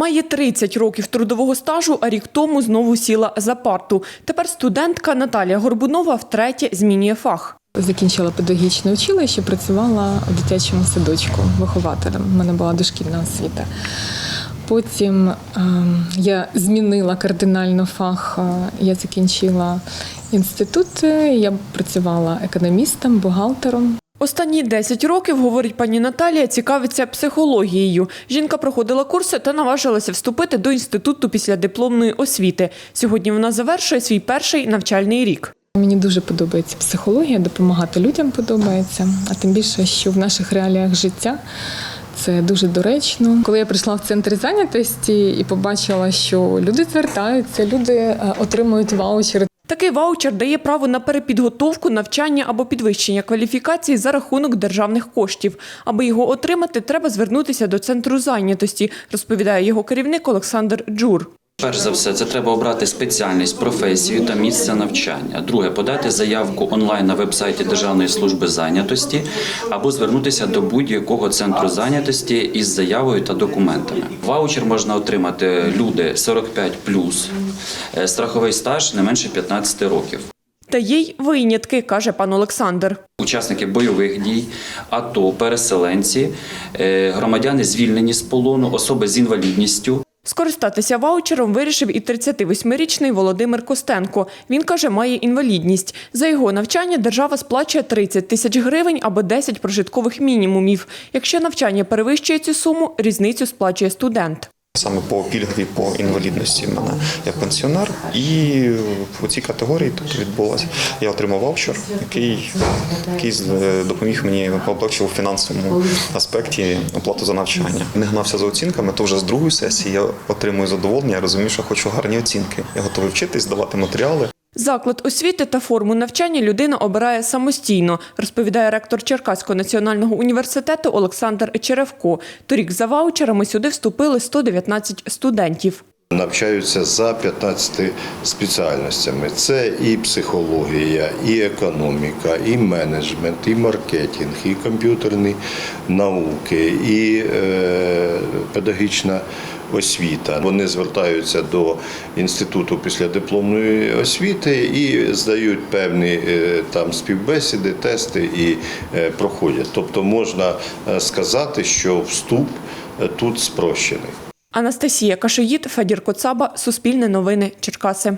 Має 30 років трудового стажу, а рік тому знову сіла за парту. Тепер студентка Наталія Горбунова втретє змінює фах. Закінчила педагогічне училище, працювала у дитячому садочку вихователем. У мене була дошкільна освіта. Потім ем, я змінила кардинально фах. Е, Я закінчила інститут. Я працювала економістом, бухгалтером. Останні 10 років, говорить пані Наталія, цікавиться психологією. Жінка проходила курси та наважилася вступити до інституту після дипломної освіти. Сьогодні вона завершує свій перший навчальний рік. Мені дуже подобається психологія, допомагати людям подобається, а тим більше, що в наших реаліях життя це дуже доречно. Коли я прийшла в центр зайнятості і побачила, що люди звертаються, люди е, отримують ваучери. Такий ваучер дає право на перепідготовку, навчання або підвищення кваліфікації за рахунок державних коштів. Аби його отримати, треба звернутися до центру зайнятості, розповідає його керівник Олександр Джур. Перш за все, це треба обрати спеціальність, професію та місце навчання. Друге, подати заявку онлайн на вебсайті Державної служби зайнятості або звернутися до будь-якого центру зайнятості із заявою та документами. Ваучер можна отримати люди 45 е, страховий стаж не менше 15 років. Та є й винятки, каже пан Олександр. Учасники бойових дій, АТО, переселенці, е, громадяни звільнені з полону, особи з інвалідністю. Скористатися ваучером вирішив і 38-річний Володимир Костенко. Він каже, має інвалідність. За його навчання держава сплачує 30 тисяч гривень або 10 прожиткових мінімумів. Якщо навчання перевищує цю суму, різницю сплачує студент. Саме по пільгові по інвалідності в мене як пенсіонер, і у цій категорії тут відбулося. Я отримав ваучер, який, який з- допоміг мені облегчив у фінансовому аспекті оплату за навчання. Не гнався за оцінками, то вже з другої сесії я отримую задоволення. Я розумію, що хочу гарні оцінки. Я готовий вчитись, здавати матеріали. Заклад освіти та форму навчання людина обирає самостійно, розповідає ректор Черкаського національного університету Олександр Черевко. Торік за ваучерами сюди вступили 119 студентів. Навчаються за 15 спеціальностями. Це і психологія, і економіка, і менеджмент, і маркетинг, і комп'ютерні науки, і е, педагогічна освіта. Вони звертаються до інституту після дипломної освіти і здають певні е, там співбесіди, тести і е, проходять. Тобто можна е, сказати, що вступ тут спрощений. Анастасія Кашоїд, Федір Коцаба, Суспільне новини, Черкаси.